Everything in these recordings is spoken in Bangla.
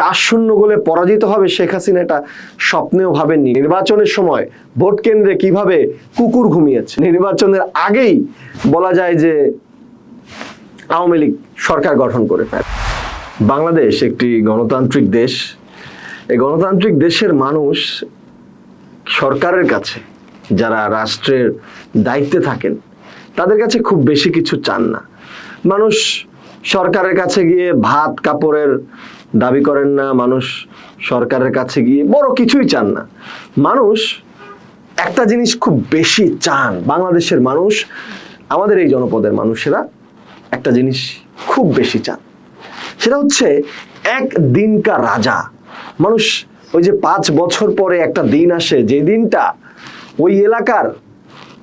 চার শূন্য গোলে পরাজিত হবে শেখ হাসিনা এটা স্বপ্নেও ভাবেননি। নির্বাচনের সময় ভোট কেন্দ্রে কীভাবে কুকুর ঘুমিয়েছে? নির্বাচনের আগেই বলা যায় যে আওয়ামী লীগ সরকার গঠন করে ফেলে। বাংলাদেশ একটি গণতান্ত্রিক দেশ। এই গণতান্ত্রিক দেশের মানুষ সরকারের কাছে, যারা রাষ্ট্রের দায়িত্বে থাকেন, তাদের কাছে খুব বেশি কিছু চান না। মানুষ সরকারের কাছে গিয়ে ভাত, কাপড়ের দাবি করেন না, মানুষ সরকারের কাছে গিয়ে বড় কিছুই চান না। মানুষ একটা জিনিস খুব বেশি চান, বাংলাদেশের মানুষ, আমাদের এই জনপদের মানুষেরা একটা জিনিস খুব বেশি চান। সেটা হচ্ছে এক দিনকার রাজা। মানুষ ওই যে পাঁচ বছর পরে একটা দিন আসে, যে দিনটা ওই এলাকার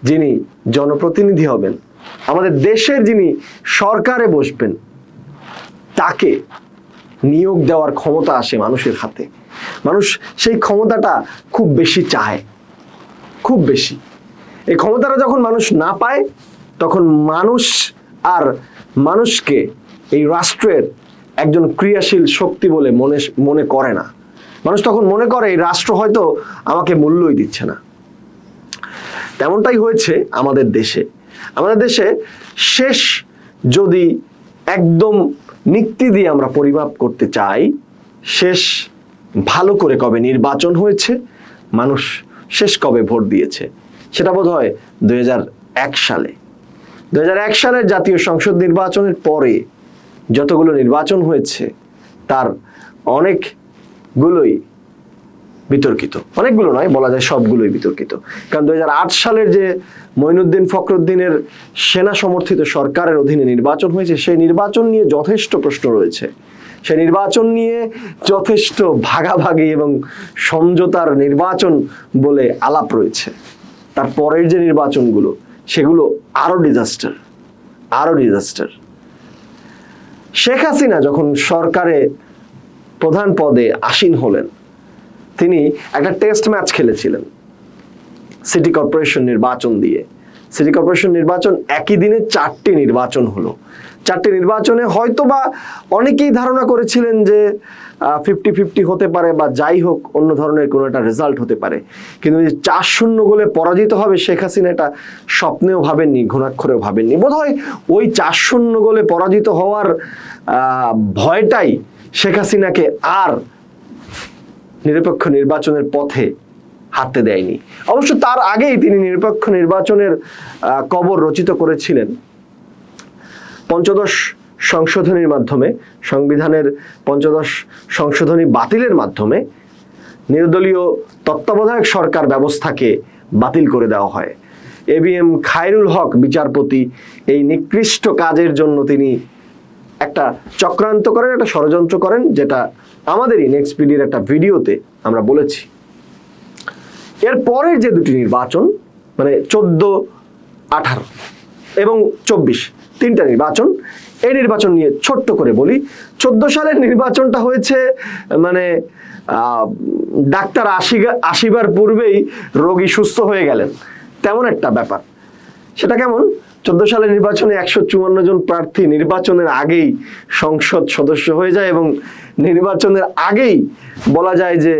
যিনি জনপ্রতিনিধি হবেন, আমাদের দেশের যিনি সরকারে বসবেন, তাকে নিয়োগ দেওয়ার ক্ষমতা আসে মানুষের হাতে। মানুষ সেই ক্ষমতাটা খুব বেশি চায়। খুব বেশি। এই ক্ষমতাটা যখন মানুষ না পায়, তখন মানুষ আর মানুষকে এই রাষ্ট্রের একজন ক্রিয়াশীল শক্তি বলে মনে মনে করে না। মানুষ তখন মনে করে, এই রাষ্ট্র হয়তো আমাকে মূল্যই দিচ্ছে না। তেমনটাই হয়েছে আমাদের দেশে। আমাদের দেশে শেষ যদি একদম নিক্তি দিয়ে আমরা পরিমাপ করতে চাই, শেষ ভালো করে কবে নির্বাচন হয়েছে, মানুষ শেষ কবে ভোট দিয়েছে, সেটা বোধ হয় দুই হাজার এক সালে। দু হাজার এক সালের জাতীয় সংসদ নির্বাচনের পরে যতগুলো নির্বাচন হয়েছে, তার অনেকগুলোই বিতর্কিত। অনেকগুলো নয়, বলা যায় সবগুলোই বিতর্কিত। কারণ দুই হাজার আট সালের যে মঈনুদ্দিন ফখরুদ্দিনের সেনা সমর্থিত সরকারের অধীনে নির্বাচন হয়েছে, সেই নির্বাচন নিয়ে যথেষ্ট প্রশ্ন রয়েছে। সে নির্বাচন নিয়ে যথেষ্ট ভাগাভাগি এবং সমঝোতার নির্বাচন বলে আলাপ রয়েছে। তার পরের যে নির্বাচনগুলো, সেগুলো আরও ডিজাস্টার আরও ডিজাস্টার শেখ হাসিনা যখন সরকারে প্রধান পদে আসীন হলেন তিনি একটা টেস্ট ম্যাচ খেলেছিলেন সিটি কর্পোরেশন নির্বাচন দিয়ে। সিটি কর্পোরেশন নির্বাচন একই দিনে চারটি নির্বাচন হলো। চারটি নির্বাচনে হয়তো বা অনেকেই ধারণা করেছিলেন যে ফিফটি ফিফটি হতে পারে বা যাই হোক, অন্য ধরনের কোনো একটা রেজাল্ট হতে পারে। কিন্তু যে চার শূন্য গোলে পরাজিত হবে শেখ হাসিনা এটা স্বপ্নেও ভাবেননি, ঘুণাক্ষরেও ভাবেননি। বোধহয় ওই চার শূন্য গোলে পরাজিত হওয়ার ভয়টাই শেখ হাসিনাকে আর নিরপেক্ষ নির্বাচনের পথে হাঁটতে দেয়নি। অবশ্য তার আগেই তিনি নিরপেক্ষ নির্বাচনের কবর রচিত করেছিলেন। পঞ্চদশ সংশোধনীর মাধ্যমে, সংবিধানের পঞ্চদশ সংশোধনী বাতিলের মাধ্যমে নির্দলীয় তত্ত্বাবধায়ক সরকার ব্যবস্থাকে বাতিল করে দেওয়া হয়। A B M Khairul Haque বিচারপতি এই নিকৃষ্ট কাজের জন্য তিনি একটা চক্রান্ত করেন, একটা ষড়যন্ত্র করেন, যেটা আমাদেরই নেক্সট পিডির একটা ভিডিওতে আমরা বলেছি। এর পরের যে দুটি নির্বাচন মানে চোদ্দ, আঠারো এবং চব্বিশ তিনটা নির্বাচন, এই নির্বাচন নিয়ে ছোট্ট করে বলি। চোদ্দ সালের নির্বাচনটা হয়েছে মানে ডাক্তার আসি আসিবার পূর্বেই রোগী সুস্থ হয়ে গেলেন। তেমন একটা ব্যাপার। সেটা কেমন? চোদ্দ সালের নির্বাচনে একশো চুয়ান্ন জন প্রার্থী নির্বাচনের আগেই সংসদ সদস্য হয়ে যায় এবং নির্বাচনের আগেই বলা যায় যে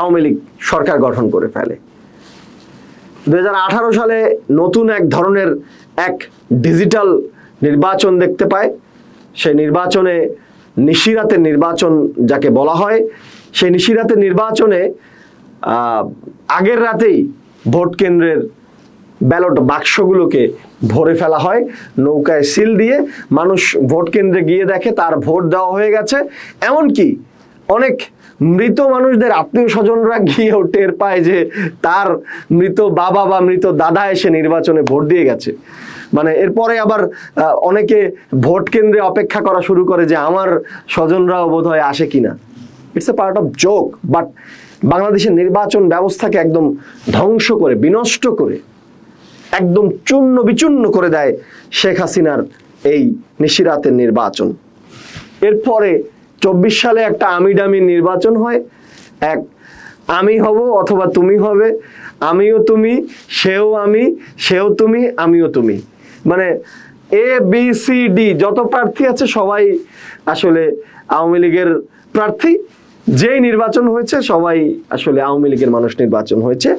আওয়ামী লীগ সরকার গঠন করে ফেলে। দুই সালে নতুন এক ধরনের এক ডিজিটাল নির্বাচন দেখতে পায়। সেই নির্বাচনে নিশিরাতের নির্বাচন যাকে বলা হয়, সেই নিশিরাতের নির্বাচনে আগের রাতেই ভোট কেন্দ্রের ব্যালট বাক্সগুলোকে ভরে ফেলা হয়, নৌকায় সিল দিয়ে মানুষ ভোট কেন্দ্রে গিয়ে দেখে তার ভোট দেওয়া হয়ে গেছে। এমনকি অনেক মৃত মানুষদের আত্মীয় স্বজনরা গিয়েও টের পায় যে তার মৃত বাবা বা মৃত দাদা এসে নির্বাচনে ভোট দিয়ে গেছে। মানে এরপরে আবার অনেকে ভোট কেন্দ্রে অপেক্ষা করা শুরু করে যে আমার স্বজনরাও বোধ হয় আসে কিনা। It's a part of joke but বাংলাদেশের নির্বাচন ব্যবস্থাকে একদম ধ্বংস করে, বিনষ্ট করে একদম চূর্ণ বিচূর্ণ করে দেয় শেখ হাসিনার এই নিশিরাতের নির্বাচন। এরপরে চব্বিশ সালে একটা আমিডামি নির্বাচন হয়। এক, আমি হব অথবা তুমি হবে, আমিও তুমি, সেও আমি, সেও তুমি, আমিও তুমি। মানে এ বি সি ডি যত প্রার্থী আছে সবাই আসলে আওয়ামী লীগের প্রার্থী। যেই নির্বাচন হয়েছে, সবাই আসলে আওয়ামী লীগের মানুষ নির্বাচন হয়েছে।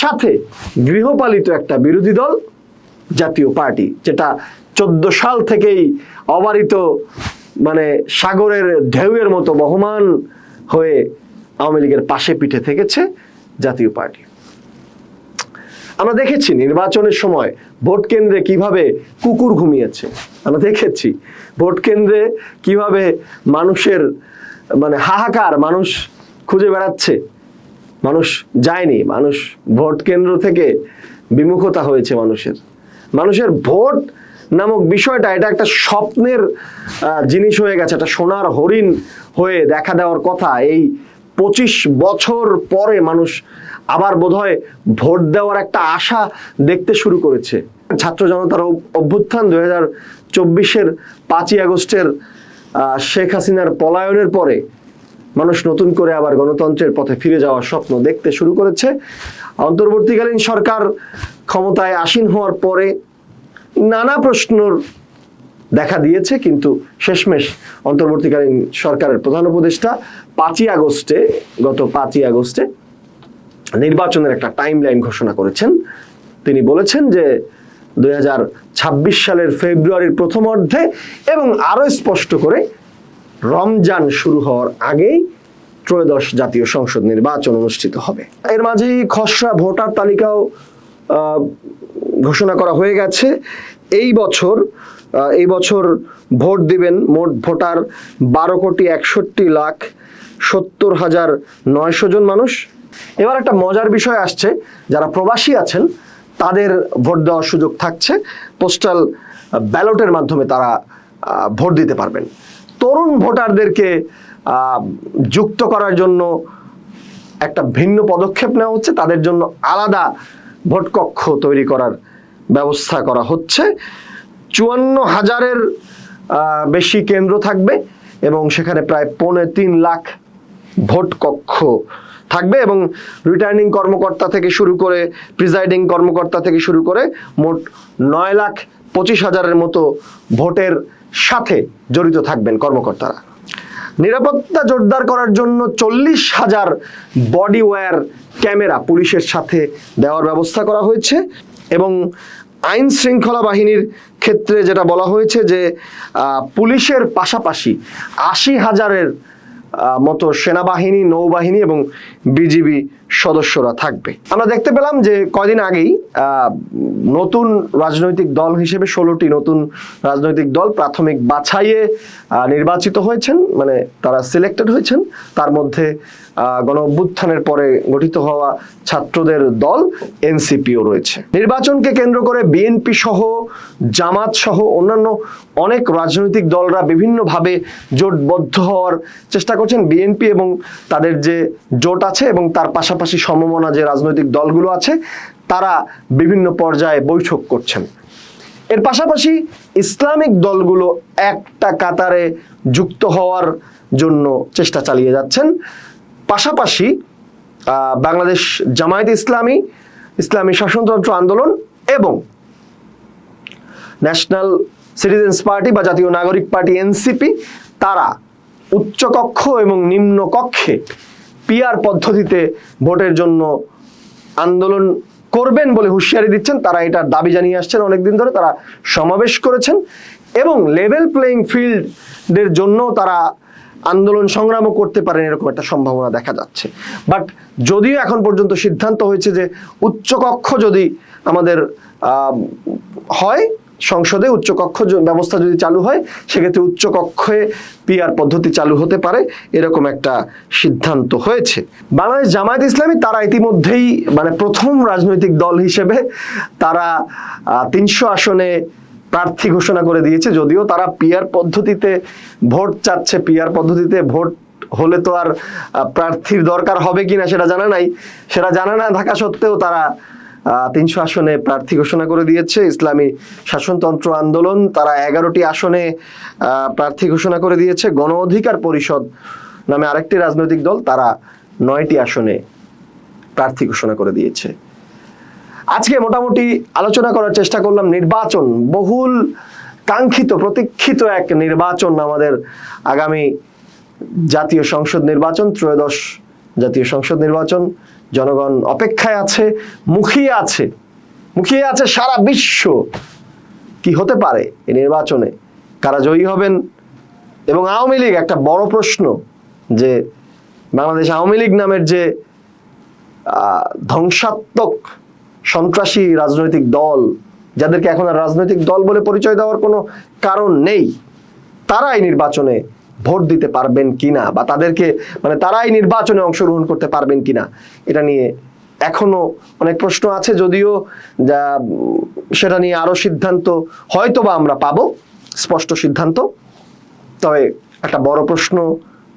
সাথে গৃহপালিত একটা বিরোধী দল, জাতীয় পার্টি, যেটা চোদ্দ সাল থেকেই অবারিত মানে সাগরের ঢেউয়ের মতো বহমান হয়ে আওয়ামী লীগের পাশে পিঠে থেকেছে জাতীয় পার্টি। আমরা দেখেছি নির্বাচনের সময় ভোট কেন্দ্রে কীভাবে কুকুর ঘুমিয়েছে। আমরা দেখেছি ভোট কেন্দ্রে কীভাবে মানুষের মানে হাহাকার, মানুষ খুঁজে বেড়াচ্ছে, মানুষ যায়নি, মানুষ ভোট কেন্দ্র থেকে বিমুখতা হয়েছে মানুষের। মানুষের ভোট নামক বিষয়টা, এটা একটা স্বপ্নের জিনিস হয়ে গেছে, একটা সোনার হরিণ হয়ে দেখা দেওয়ার কথা। এই পঁচিশ বছর পরে মানুষ আবার বোধহয় ভোট দেওয়ার একটা আশা দেখতে শুরু করেছে। ছাত্র জনতার অভ্যুত্থান দুই হাজার চব্বিশের পাঁচই আগস্টের শেখ হাসিনার পলায়নের পরে মানুষ নতুন করে আবার গণতন্ত্রের পথে ফিরে যাওয়ার স্বপ্ন দেখতে শুরু করেছে। অন্তর্বর্তীকালীন সরকার ক্ষমতায় আসীন হওয়ার পরে নানা প্রশ্নর দেখা দিয়েছে, কিন্তু শেষমেশ অন্তর্বর্তীকালীন সরকারের প্রধান উপদেষ্টা পাঁচই আগস্টে, গত পাঁচই আগস্টে নির্বাচনের একটা টাইম লাইন ঘোষণা করেছেন। তিনি বলেছেন যে দুই হাজার ছাব্বিশ সালের ফেব্রুয়ারির প্রথম অর্ধে এবং আরও স্পষ্ট করে রমজান শুরু হওয়ার আগেই ত্রয়োদশ জাতীয় সংসদ নির্বাচন অনুষ্ঠিত হবে। এর মাঝেই খসড়া ভোটার তালিকাও ঘোষণা করা হয়ে গেছে। এই বছর এই বছর ভোট দিবেন মোট ভোটার বারো কোটি একষট্টি লাখ সত্তর হাজার নয়শো জন মানুষ। এবার একটা মজার বিষয় আসছে, যারা প্রবাসী আছেন তাদের ভোট দেওয়ার সুযোগ থাকছে। পোস্টাল ব্যালটের মাধ্যমে তারা ভোট দিতে পারবেন। তরুণ ভোটারদেরকে যুক্ত করার জন্য একটা ভিন্ন পদক্ষেপ নেওয়া হচ্ছে। তাদের জন্য আলাদা ভোট কক্ষ তৈরি করার ব্যবস্থা করা হচ্ছে। চুয়ান্ন হাজারের বেশি কেন্দ্র থাকবে এবং সেখানে প্রায় পৌনে তিন লাখ ভোট কক্ষ থাকবে এবং রিটার্নিং কর্মকর্তা থেকে শুরু করে প্রিজাইডিং কর্মকর্তা থেকে শুরু করে মোট নয় লাখ পঁচিশ হাজারের মতো ভোটের সাথে জড়িত থাকবেন কর্মকর্তারা। নিরাপত্তা জোরদার করার জন্য চল্লিশ হাজার বডি ওয়্যার ক্যামেরা পুলিশের সাথে দেওয়ার ব্যবস্থা করা হয়েছে এবং আইন শৃঙ্খলা বাহিনীর ক্ষেত্রে যেটা বলা হয়েছে যে পুলিশের পাশাপাশি আশি হাজারের মতো সেনাবাহিনী নৌবাহিনী এবং বিজিবি সদস্যরা থাকবে। আমরা দেখতে পেলাম যে কয়দিন আগেই নতুন রাজনৈতিক দল হিসেবে ষোলোটি নতুন রাজনৈতিক দল প্রাথমিক বাছাইয়ে নির্বাচিত হয়েছেন মানে তারা সিলেক্টেড হয়েছেন। তার মধ্যে গণ অভ্যুত্থানের পরে গঠিত হওয়া ছাত্রদের দল এনসিপিও রয়েছে। নির্বাচনকে কেন্দ্র করে বিএনপি সহ, জামাত সহ অন্যান্য অনেক রাজনৈতিক দলরা বিভিন্নভাবে জোটবদ্ধ হওয়ার চেষ্টা করছেন। বিএনপি এবং তাদের যে জোট আছে এবং তার পাশাপাশি সমমনা যে রাজনৈতিক দলগুলো আছে, তারা বিভিন্ন পর্যায়ে বৈঠক করছেন। এর পাশাপাশি ইসলামিক দলগুলো একটা কাতারে যুক্ত হওয়ার জন্য চেষ্টা চালিয়ে যাচ্ছেন। পাশাপাশি বাংলাদেশ জামায়াত ইসলামী ইসলামী শাসনতন্ত্র আন্দোলন এবং ন্যাশনাল সিটিজেন্স পার্টি বা জাতীয় নাগরিক পার্টি এনসিপি, তারা উচ্চকক্ষ এবং নিম্ন পিআর পদ্ধতিতে ভোটের জন্য আন্দোলন করবেন বলে হুঁশিয়ারি দিচ্ছেন। তারা এটার দাবি জানিয়ে আসছেন। অনেকদিন ধরে তারা সমাবেশ করেছেন এবং লেভেল প্লেইং ফিল্ডের জন্য তারা আন্দোলন সংগ্রামও করতে পারেন এরকম একটা সম্ভাবনা দেখা যাচ্ছে। বাট যদিও এখন পর্যন্ত সিদ্ধান্ত হয়েছে যে উচ্চকক্ষ যদি আমাদের হয় সংসদে উচ্চকক্ষ ব্যবস্থা যদি চালু হয়, সেক্ষেত্রে উচ্চকক্ষে পিআর পদ্ধতি চালু হতে পারে। এরকম একটা সিদ্ধান্ত হয়েছে। বাংলাদেশ জামায়াত ইসলামী, তারা ইতিমধ্যেই মানে প্রথম রাজনৈতিক দল হিসেবে তারা তিনশো আসনে প্রার্থী ঘোষণা করে দিয়েছে। যদিও তারা পিয়ার পদ্ধতিতে ভোট চাচ্ছে, পিআর পদ্ধতিতে ভোট হলে তো আর প্রার্থীর দরকার হবে কিনা সেটা জানা নাই। সেটা জানা না থাকা সত্ত্বেও তারা তিনশো আসনে প্রার্থী ঘোষণা করে দিয়েছে। ইসলামী শাসনতন্ত্র আন্দোলন, তারা এগারোটি আসনে প্রার্থী ঘোষণা করে দিয়েছে। গণ অধিকার পরিষদ নামে আরেকটি রাজনৈতিক দল, তারা নয়টি আসনে প্রার্থী ঘোষণা করে দিয়েছে। আজকে মোটামুটি আলোচনা করার চেষ্টা করলাম নির্বাচন, বহুল কাঙ্ক্ষিত, প্রতীক্ষিত এক নির্বাচন আমাদের আগামী জাতীয় সংসদ নির্বাচন, ত্রয়োদশ জাতীয় সংসদ নির্বাচন। জনগণ অপেক্ষায় আছে, মুখিয়ে আছে মুখিয়ে আছে সারা বিশ্ব। কি হতে পারে এই নির্বাচনে? কারা জয়ী হবেন? এবং আওয়ামী লীগ, একটা বড় প্রশ্ন যে বাংলাদেশ আওয়ামী লীগ নামের যে ধ্বংসাত্মক সন্ত্রাসী রাজনৈতিক দল, যাদেরকে এখন আর রাজনৈতিক দল বলে পরিচয় দেওয়ার কোনো কারণ নেই, তারা এই নির্বাচনে ভোট দিতে পারবেন কিনা বা তাদেরকে মানে তারাই নির্বাচনে অংশগ্রহণ করতে পারবেন কিনা, এটা নিয়ে এখনও অনেক প্রশ্ন আছে যদিও যা, সেটা নিয়ে আরও সিদ্ধান্ত হয়তো বা আমরা পাবো, স্পষ্ট সিদ্ধান্ত। তবে একটা বড় প্রশ্ন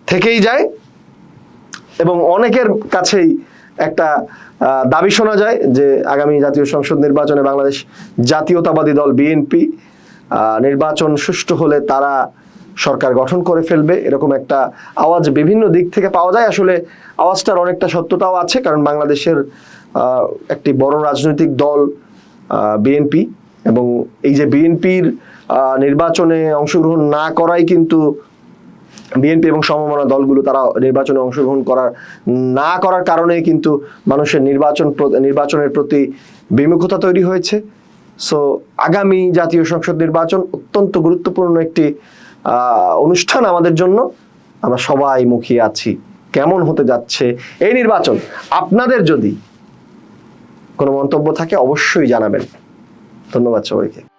থেকেই যায় এবং অনেকের কাছেই একটা দাবি শোনা যায় যে আগামী জাতীয় সংসদ নির্বাচনে বাংলাদেশ জাতীয়তাবাদী দল বিএনপি নির্বাচন সুষ্ঠু হলে তারা সরকার গঠন করে ফেলবে, এরকম একটা আওয়াজ বিভিন্ন দিক থেকে পাওয়া যায়। আসলে আওয়াজটার অনেকটা সত্যতাও আছে, কারণ বাংলাদেশের একটি বড় রাজনৈতিক দল বিএনপি এবং এই যে বিএনপির নির্বাচনে অংশগ্রহণ না করাই কিন্তু বিএনপি এবং সমমনা দলগুলো তারা নির্বাচনে অংশগ্রহণ করার, না করার কারণে কিন্তু মানুষের নির্বাচন নির্বাচনের প্রতি বিমুখতা তৈরি হয়েছে। সো আগামী জাতীয় সংসদ নির্বাচন অত্যন্ত গুরুত্বপূর্ণ একটি অনুষ্ঠান আমাদের জন্য, আমরা সবাই মুখিয়ে আছি। কেমন হতে যাচ্ছে এই নির্বাচন? আপনাদের যদি কোনো মন্তব্য থাকে অবশ্যই জানাবেন। ধন্যবাদ সবাইকে।